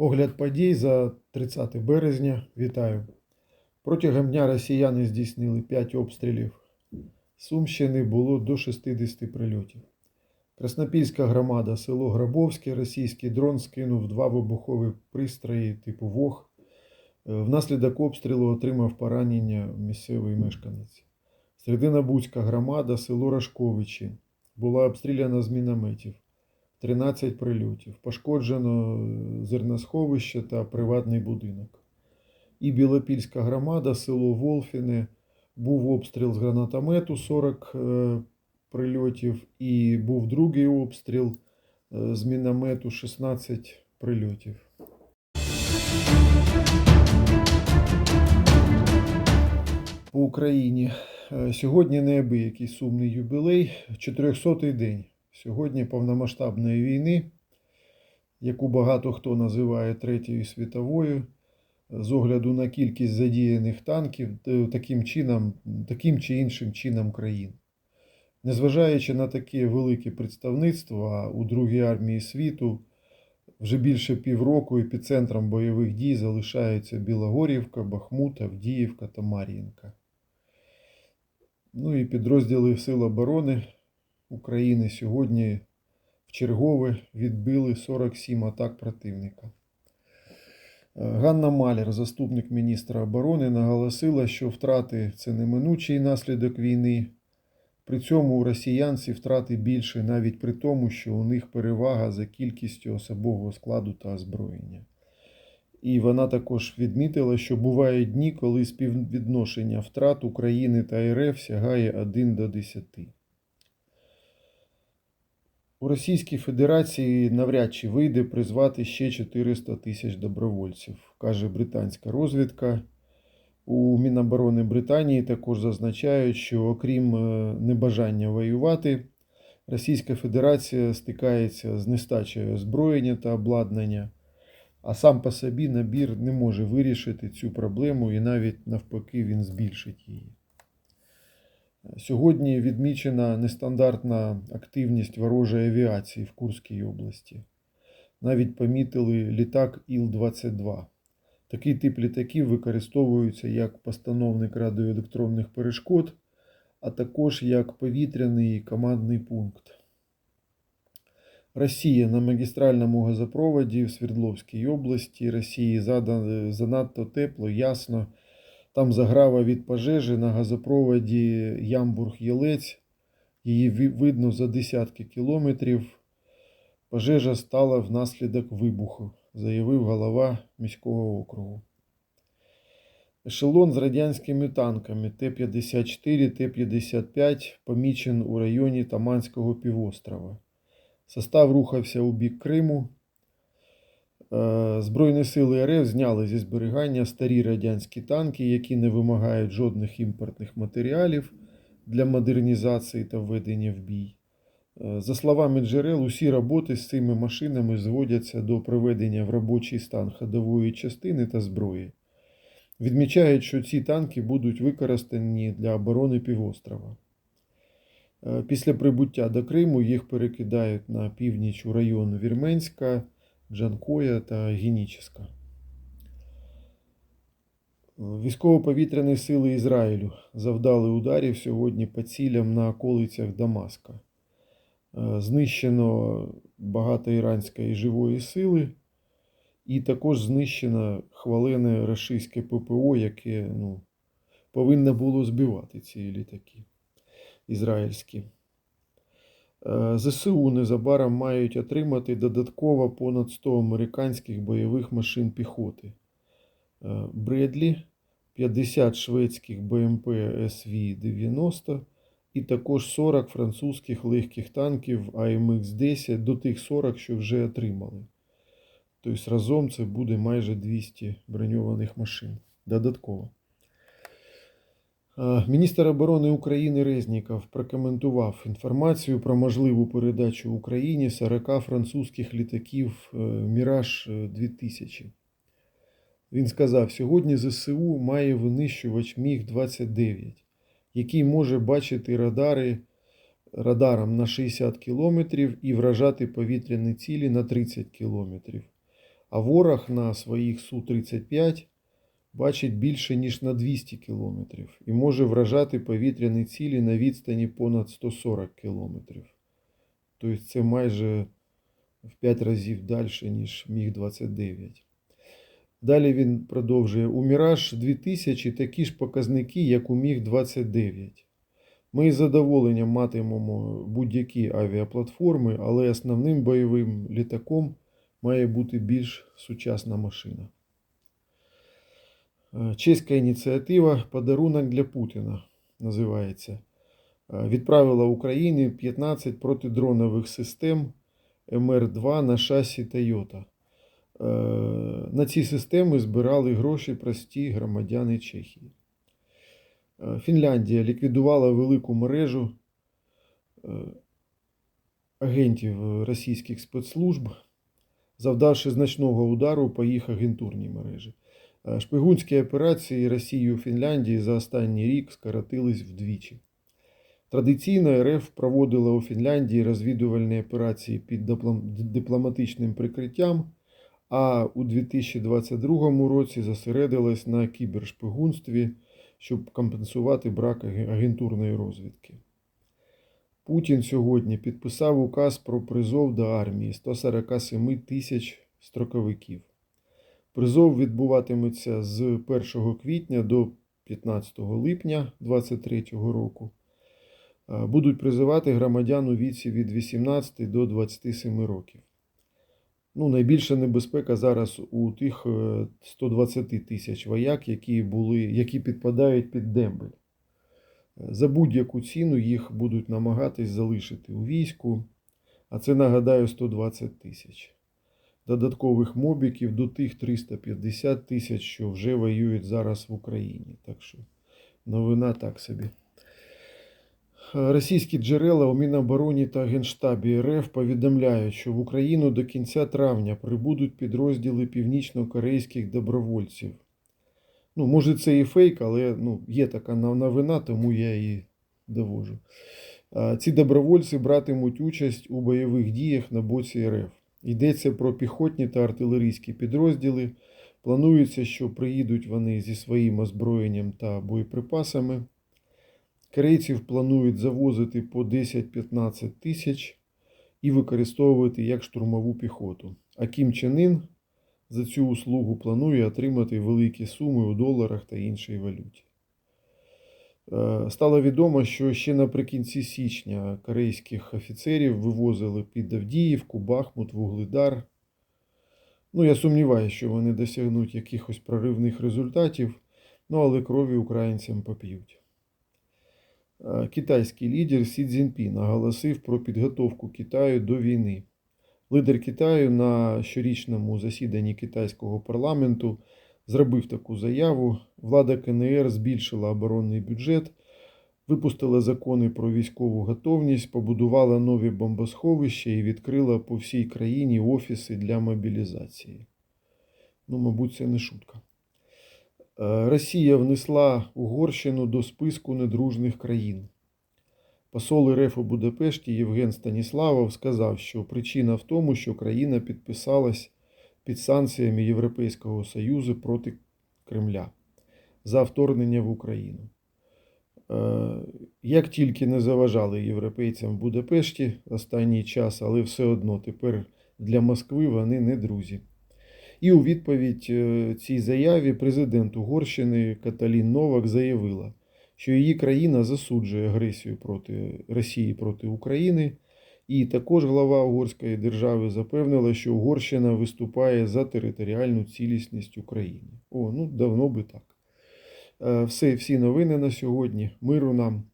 Огляд подій за 30 березня. Вітаю. Протягом дня росіяни здійснили 5 обстрілів. Сумщини було до 60 прильотів. Краснопільська громада, село Грабовське, російський дрон скинув два вибухові пристрої типу ВОГ. Е, Внаслідок обстрілу отримав поранення місцевий мешканець. Серединобудська громада, село Рашковичі, була обстріляна з мінометів. 13 прильотів. Пошкоджено е, зерносховище та приватний будинок. І Білопільська громада, село Волфіне, був обстріл з гранатомету 40 е, прильотів, і був другий обстріл е, з міномету 16 прильотів. По Україні сьогодні неабиякий сумний юбілей, 400-й день. Сьогодні повномасштабної війни, яку багато хто називає Третьою світовою, з огляду на кількість задіяних танків е, таким, чином, таким чи іншим чином країн. Незважаючи на таке велике представництво, а у Другій армії світу вже більше півроку епіцентром бойових дій залишаються Білогорівка, Бахмут, Авдіївка та Мар'їнка. Ну і підрозділи Сил оборони України сьогодні в чергове відбили 47 атак противника. Е, Ганна Маляр, заступник міністра оборони, наголосила, що втрати це неминучий наслідок війни. При цьому у росіянців втрати більше навіть при тому, що у них перевага за кількістю особового складу та озброєння. І вона також відмітила, що бувають дні, коли співвідношення втрат України та РФ сягає 1 до 10. У Російській Федерації навряд чи вийде призвати ще 400 тисяч добровольців, каже британська розвідка. У Міноборони Британії також зазначають, що окрім е, небажання воювати, Російська Федерація стикається з нестачею озброєння та обладнання. А сам по собі набір не може вирішити цю проблему і навіть навпаки він збільшить її. Сьогодні відмічена нестандартна активність ворожої авіації в Курській області. Навіть помітили літак Іл-22. Такий тип літаків використовується як постановник радіоелектронних перешкод, а також як повітряний командний пункт. Росія на магістральному газопроводі в Свердловській області. Росії занадто тепло, ясно. Там заграва від пожежі на газопроводі Ямбург-Єлець. Її видно за десятки кілометрів. Пожежа стала внаслідок вибуху, заявив голова міського округу. Ешелон з радянськими танками Т-54, Т-55 помічен у районі Таманського півострова. Состав рухався у бік Криму. Е, Збройні сили РФ зняли зі зберігання старі радянські танки, які не вимагають жодних імпортних матеріалів для модернізації та введення в бій. Е, За словами джерел, усі роботи з цими машинами зводяться до приведення в робочий стан ходової частини та зброї. Відмічають, що ці танки будуть використані для оборони півострова. Е, Після прибуття до Криму їх перекидають на північ у район Вірменська, Джанкоя та Геніческа. Військово-повітряні сили Ізраїлю завдали ударів сьогодні по цілям на околицях Дамаска. Е, Знищено багато іранської живої сили, і також знищено хвалене російське ППО, яке ну, повинно було збивати ці літаки ізраїльські. Е, ЗСУ незабаром мають отримати додатково понад 100 американських бойових машин піхоти. Е, Бредлі, 50 шведських БМП СВ-90 і також 40 французьких легких танків АМХ-10 до тих 40, що вже отримали. Тобто разом це буде майже 200 броньованих машин додатково. Е, Міністр оборони України Резніков прокоментував інформацію про можливу передачу Україні 40 французьких літаків е, Міраж 2000. Він сказав: сьогодні ЗСУ має винищувач Міг-29, який може бачити радари радаром на 60 км і вражати повітряні цілі на 30 км. А ворог на своїх Су-35 бачить більше, ніж на 200 кілометрів і може вражати повітряні цілі на відстані понад 140 кілометрів. Тобто це майже в 5 разів далі, ніж Міг-29. Далі він продовжує. У Міраж 2000 такі ж показники, як у Міг-29. Ми із задоволенням матимемо будь-які авіаплатформи, але основним бойовим літаком має бути більш сучасна машина. Е, Чеська ініціатива Подарунок для Путіна називається. Е, Відправила Україні 15 протидронових систем МР-2 на шасі Toyota. Е, На ці системи збирали гроші прості громадяни Чехії. Фінляндія ліквідувала велику мережу агентів російських спецслужб, завдавши значного удару по їх агентурній мережі. Е, Шпигунські операції Росії у Фінляндії за останній рік скоротились вдвічі. Традиційно РФ проводила у Фінляндії розвідувальні операції під дипломатичним прикриттям, а у 2022 році зосередилась на кібершпигунстві, щоб компенсувати брак агентурної розвідки. Путін сьогодні підписав указ про призов до армії 147 тисяч строковиків. Призов відбуватиметься з 1 квітня до 15 липня 2023 року. Е, Будуть призивати громадян у віці від 18 до 27 років. Ну, найбільша небезпека зараз у тих е, 120 тисяч вояк, які, були, які підпадають під дембель. Е, За будь-яку ціну їх будуть намагатись залишити у війську, а це нагадаю 120 тисяч. Додаткових мобіків до тих 350 тисяч, що вже воюють зараз в Україні. Так що новина так собі. Російські джерела у Мінобороні та Генштабі РФ повідомляють, що в Україну до кінця травня прибудуть підрозділи північно-корейських добровольців. Ну, може, це і фейк, але ну, є така новина, тому я її довожу. Ці добровольці братимуть участь у бойових діях на боці РФ. Йдеться про піхотні та артилерійські підрозділи. Планується, що приїдуть вони зі своїм озброєнням та боєприпасами. Корейців планують завозити по 10-15 тисяч і використовувати як штурмову піхоту. А Кім Чен Ін за цю услугу планує отримати великі суми у доларах та іншій валюті. Е, Стало відомо, що ще наприкінці січня корейських офіцерів вивозили під Авдіївку, Бахмут, Вугледар. Ну, я сумніваюся, що вони досягнуть якихось проривних результатів, ну але крові українцям поп'ють. Е, Китайський лідер Сі Цзіньпін оголосив про підготовку Китаю до війни. Лідер Китаю на щорічному засіданні китайського парламенту зробив таку заяву. Влада КНР збільшила оборонний бюджет, випустила закони про військову готовність, побудувала нові бомбосховища і відкрила по всій країні офіси для мобілізації. Ну, мабуть, це не шутка. Е, Росія внесла Угорщину до списку недружних країн. Посол РФ у Будапешті Євген Станіславов сказав, що причина в тому, що країна підписалась під санкціями Європейського Союзу проти Кремля за вторгнення в Україну. Е, Як тільки не заважали європейцям в Будапешті останній час, але все одно тепер для Москви вони не друзі. І у відповідь е, цій заяві президент Угорщини Каталін Новак заявила, що її країна засуджує агресію проти Росії проти України. І також глава Угорської держави запевнила, що Угорщина виступає за територіальну цілісність України. О, ну давно би так. Е, Все, всі новини на сьогодні. Миру нам.